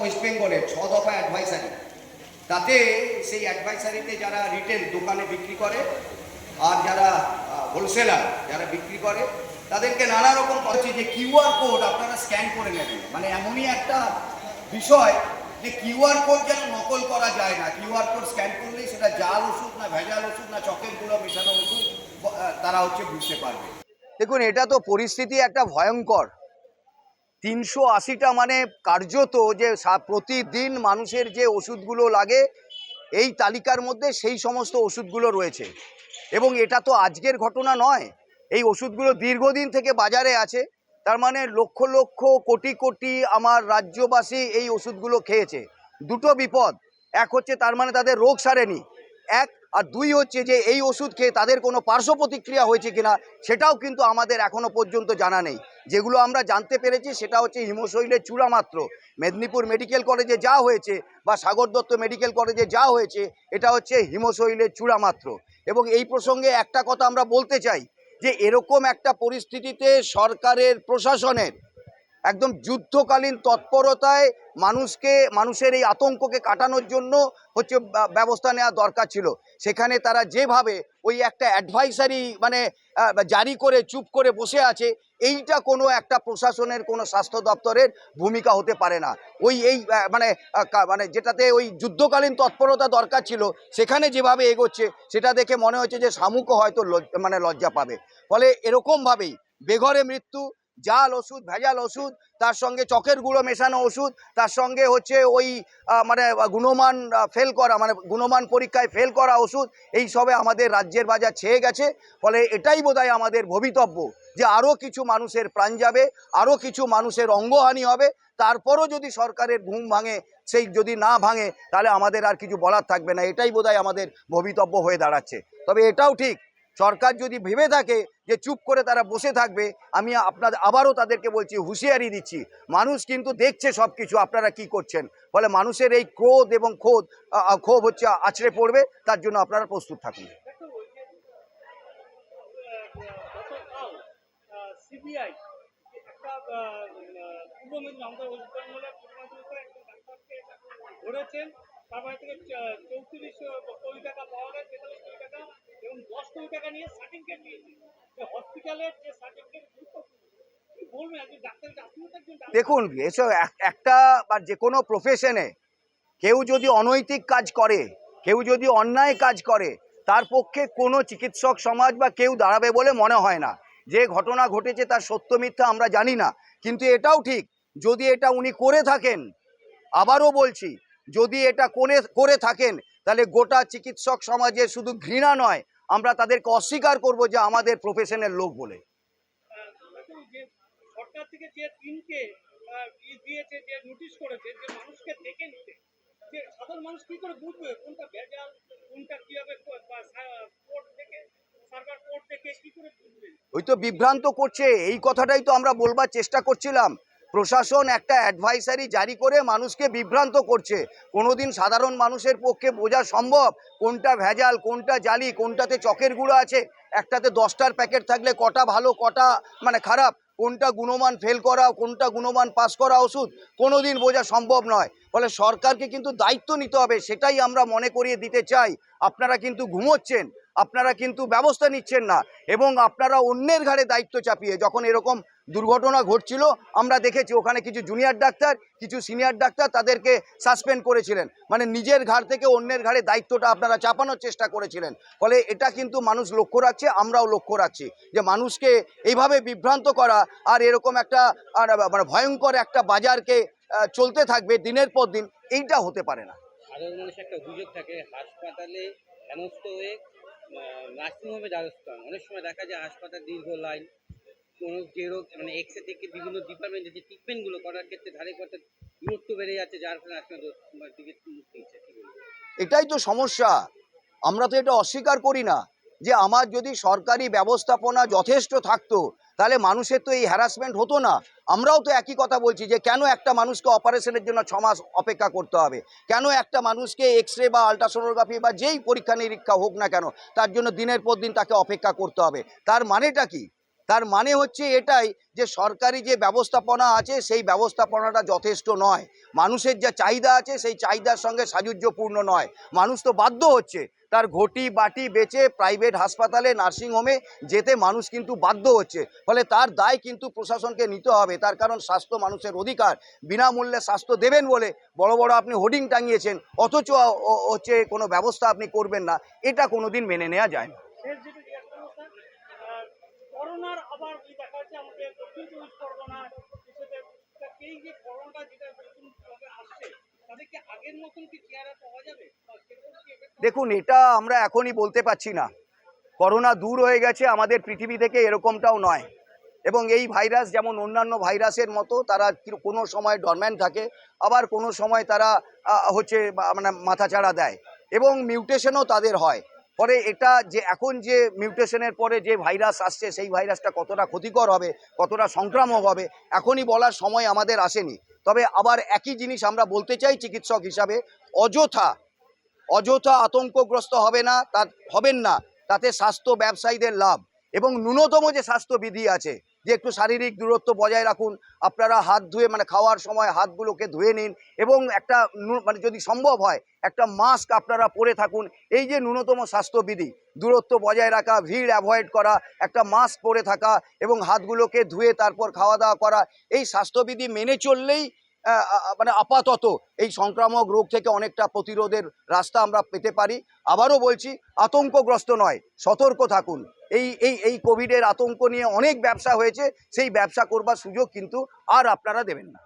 West বেঙ্গলের ছ দফা অ্যাডভাইসারি তাতে সেই অ্যাডভাইসারিতে যারা রিটেল দোকানে বিক্রি করে আর যারা হোলসেলার যারা বিক্রি করে, তাদেরকে নানা রকম করছে যে কিউআর কোড আপনারা স্ক্যান করে নেবেন। মানে এমনই একটা বিষয় যে কিউআর কোড যেন নকল করা যায় না। কিউআর কোড স্ক্যান করলেই সেটা জাল ওষুধ না ভেজাল ওষুধ না চকেরগুলো মেশানো ওষুধ তারা হচ্ছে বুঝতে পারবে। দেখুন, এটা তো পরিস্থিতি একটা ভয়ঙ্কর। তিনশো আশিটা মানে কার্যত যে প্রতিদিন মানুষের যে ওষুধগুলো লাগে, এই তালিকার মধ্যে সেই সমস্ত ওষুধগুলো রয়েছে। এবং এটা তো আজকের ঘটনা নয়। এই ওষুধগুলো দীর্ঘদিন থেকে বাজারে আছে। তার মানে লক্ষ লক্ষ কোটি কোটি আমার রাজ্যবাসী এই ওষুধগুলো খেয়েছে। দুটো বিপদ। এক হচ্ছে তার মানে তাদের রোগ সারেনি। এক আর দুই হচ্ছে যে এই ওষুধ খেয়ে তাদের কোনো পার্শ্ব প্রতিক্রিয়া হয়েছে কিনা, সেটাও কিন্তু আমাদের এখনও পর্যন্ত জানা নেই। যেগুলো আমরা জানতে পেরেছি সেটা হচ্ছে হিমশৈলের চূড়া মাত্র। মেদিনীপুর মেডিকেল কলেজে যা হয়েছে বা সাগর দত্ত মেডিকেল কলেজে যা হয়েছে, এটা হচ্ছে হিমশৈলের চূড়া মাত্র। এবং এই প্রসঙ্গে একটা কথা আমরা বলতে চাই, যে এরকম একটা পরিস্থিতিতে সরকারের, প্রশাসনের একদম যুদ্ধকালীন তৎপরতায় মানুষকে, মানুষের এই আতঙ্ককে কাটানোর জন্য হচ্ছে ব্যবস্থা নেওয়া দরকার ছিল। সেখানে তারা যেভাবে ওই একটা অ্যাডভাইসারি মানে জারি করে, চুপ করে বসে আছে এইটা কোনো একটা প্রশাসনের, কোনো স্বাস্থ্য দপ্তরের ভূমিকা হতে পারে না। ওই এই মানে মানে যেটাতে ওই যুদ্ধকালীন তৎপরতা দরকার ছিল, সেখানে যেভাবে এগোচ্ছে, সেটা দেখে মনে হচ্ছে যে শামুকও হয়তো মানে লজ্জা পাবে। ফলে এরকমভাবেই বেঘরে মৃত্যু, জাল ওষুধ, ভেজাল ওষুধ, তার সঙ্গে চকের গুঁড়ো মেশানো ওষুধ, তার সঙ্গে হচ্ছে ওই মানে গুণমান ফেল করা মানে গুণমান পরীক্ষায় ফেল করা ওষুধ, এই সবে আমাদের রাজ্যের বাজার ছেয়ে গেছে। ফলে এটাই বোধহয় আমাদের ভবিতব্য। যে আরও কিছু মানুষের প্রাণ যাবে আরও কিছু মানুষের অঙ্গহানি হবে, তারপরও যদি সরকারের ঘুম ভাঙে, সেই যদি না ভাঙে, তাহলে আমাদের আর কিছু বলার থাকবে না। এটাই বোধহয় আমাদের ভবিতব্য হয়ে দাঁড়াচ্ছে। তবে এটাও ঠিক, সরকার যদি ভেবে থাকে যে চুপ করে তারা বসে থাকবে, আমি আপনাদের আবারও তাদেরকে বলছি, হুঁশিয়ারি দিচ্ছি। মানুষ কিন্তু দেখছে সব কিছু আপনারা কি করছেন? ফলে মানুষের এই ক্রোধ এবং ক্ষোধ ক্ষোভ হচ্ছে আছড়ে পড়বে, তার জন্য আপনারা প্রস্তুত থাকুন। আহ, পূর্ব মেদিনীপুর তারপরে থেকে চৌত্রিশ কোটি টাকা পাওয়া গেছে তেতাল্লিশ কোটি টাকা এবং দশ কোটি টাকা নিয়ে সার্টিফিকেট নিয়েছে হসপিটালের যে সার্টিফিকেট দেখুন এসব এক- একটা বা যে কোনো প্রফেশনে কেউ যদি অনৈতিক কাজ করে কেউ যদি অন্যায় কাজ করে তার পক্ষে কোনো চিকিৎসক সমাজ বা কেউ দাঁড়াবে বলে মনে হয় না। যে ঘটনা ঘটেছে তার সত্য মিথ্যা আমরা জানি না, কিন্তু এটাও ঠিক, যদি এটা উনি করে থাকেন, আবারও বলছি, যদি এটা করে করে থাকেন, তাহলে গোটা চিকিৎসক সমাজে শুধু ঘৃণা নয়, আমরা তাদেরকে অস্বীকার করব যে আমাদের প্রফেশনের লোক বলে। সরকার থেকে যে তিনকে ওই তো বিভ্রান্ত করছে, এই কথাটাই তো আমরা বলবার চেষ্টা করছিলাম। প্রশাসন একটা অ্যাডভাইসারি জারি করে মানুষকে বিভ্রান্ত করছে। কোনোদিন সাধারণ মানুষের পক্ষে বোঝা সম্ভব কোনটা ভেজাল, কোনটা জালি, কোনটাতে চকের গুঁড়ো আছে। একটাতে দশটার প্যাকেট থাকলে কটা ভালো, কটা মানে খারাপ, কোনটা গুণমান ফেল করা, কোনটা গুণমান পাস করা ওষুধ, কোনোদিন বোঝা সম্ভব নয়। ফলে সরকারকে কিন্তু দায়িত্ব নিতে হবে, সেটাই আমরা মনে করিয়ে দিতে চাই। আপনারা কিন্তু ঘুমোচ্ছেন। আপনারা কিন্তু ব্যবস্থা নিচ্ছেন না। এবং আপনারা অন্যের ঘাড়ে দায়িত্ব চাপিয়ে যখন এরকম দুর্ঘটনা ঘটছিল, আমরা দেখেছি ওখানে কিছু জুনিয়র ডাক্তার, কিছু সিনিয়র ডাক্তার তাদেরকে সাসপেন্ড করেছিলেন। মানে নিজের ঘাড় থেকে অন্যের ঘাড়ে দায়িত্বটা আপনারা চাপানোর চেষ্টা করেছিলেন। ফলে এটা কিন্তু মানুষ লক্ষ্য রাখছে, আমরাও লক্ষ্য রাখছি যে মানুষকে এইভাবে বিভ্রান্ত করা আর এরকম একটা মানে ভয়ঙ্কর একটা বাজারকে চলতে থাকবে দিনের পর দিন, এইটা হতে পারে না। সাধারণ একটা অভিযোগ থাকে, হাসপাতালে হয়ে নার্সিংহোমে দ্বারস্থ হন। অনেক সময় দেখা যায় হাসপাতাল দীর্ঘ লাইন, কোনো যে রোগ মানে এক্সরে থেকে বিভিন্ন ডিপার্টমেন্টে যে ট্রিটমেন্টগুলো করার ক্ষেত্রে ধারে করতে দূরত্ব বেড়ে যাচ্ছে, যার ফলে নার্সিংহোম দিকে এটাই তো সমস্যা। আমরা তো এটা অস্বীকার করি না যে আমার যদি সরকারি ব্যবস্থাপনা যথেষ্ট থাকতো তাহলে মানুষের তো এই হ্যারাসমেন্ট হতো না। আমরাও তো একই কথা বলছি যে কেন একটা মানুষকে অপারেশনের জন্য ছমাস মাস অপেক্ষা করতে হবে? কেন একটা মানুষকে এক্স রে বা আলট্রাসোনোগ্রাফি বা যেই পরীক্ষা নিরীক্ষা হোক না কেন, তার জন্য দিনের পর দিন তাকে অপেক্ষা করতে হবে? তার মানেটা কি? তার মানে হচ্ছে এটাই যে সরকারি যে ব্যবস্থাপনা আছে, সেই ব্যবস্থাপনাটা যথেষ্ট নয়। মানুষের যা চাহিদা আছে, সেই চাহিদার সঙ্গে সাযুজ্যপূর্ণ নয়। মানুষ তো বাধ্য হচ্ছে তার ঘটি বাটি বেচে প্রাইভেট হাসপাতালে নার্সিংহোমে যেতে মানুষ কিন্তু বাধ্য হচ্ছে। ফলে তার দায় কিন্তু প্রশাসনকে নিতে হবে। তার কারণ স্বাস্থ্য মানুষের অধিকার। বিনামূল্যে স্বাস্থ্য দেবেন বলে বড় বড় আপনি হোর্ডিং টাঙিয়েছেন, অথচ হচ্ছে কোনো ব্যবস্থা আপনি করবেন না। এটা কোনোদিন মেনে নেওয়া যায় না। আবার আমাদের দক্ষিণ চব্বিশ পরগনা কিছুতে এই যে করোনাটা যেটা নতুন আসছে তাদেরকে আগের মতন কি চেহারা পাওয়া যাবে? দেখুন, এটা আমরা এখনই বলতে পারছি না। করোনা দূর হয়ে গেছে, আমাদের পৃথিবী থেকে এরকমটাও নয়। এবং এই ভাইরাস যেমন অন্যান্য ভাইরাসের মতো, তারা কোনো সময় ডরম্যান্ট থাকে, আবার কোনো সময় তারা হচ্ছে মানে মাথাচাড়া দেয়। এবং মিউটেশনও তাদের হয়। পরে এটা যে এখন যে মিউটেশনের পরে যে ভাইরাস আসছে, সেই ভাইরাসটা কতটা ক্ষতিকর হবে, কতটা সংক্রামক হবে, এখনই বলার সময় আমাদের আসেনি। তবে আবার একই জিনিস আমরা বলতে চাই চিকিৎসক হিসাবে, অযথা অযথা আতঙ্কগ্রস্ত হবে না তা হবেন না, তাতে স্বাস্থ্য ব্যবসায়ীদের লাভ। এবং ন্যূনতম যে স্বাস্থ্যবিধি আছে যে একটু শারীরিক দূরত্ব বজায় রাখুন, আপনারা হাত ধুয়ে মানে খাওয়ার সময় হাতগুলোকে ধুয়ে নিন এবং একটা মানে যদি সম্ভব হয়, একটা মাস্ক আপনারা পরে থাকুন। এই যে ন্যূনতম স্বাস্থ্যবিধি, দূরত্ব বজায় রাখা, ভিড় অ্যাভয়েড করা, একটা মাস্ক পরে থাকা এবং হাতগুলোকে ধুয়ে তারপর খাওয়া দাওয়া করা, এই স্বাস্থ্যবিধি মেনে চললেই মানে আপাতত এই সংক্রামক রোগ থেকে অনেকটা প্রতিরোধের রাস্তা আমরা পেতে পারি। আবারও বলছি, আতঙ্কগ্রস্ত নয়, সতর্ক থাকুন। এই এই এই কোভিডের আতঙ্ক নিয়ে অনেক ব্যবসা হয়েছে, সেই ব্যবসা করবার সুযোগ কিন্তু আর আপনারা দেবেন না।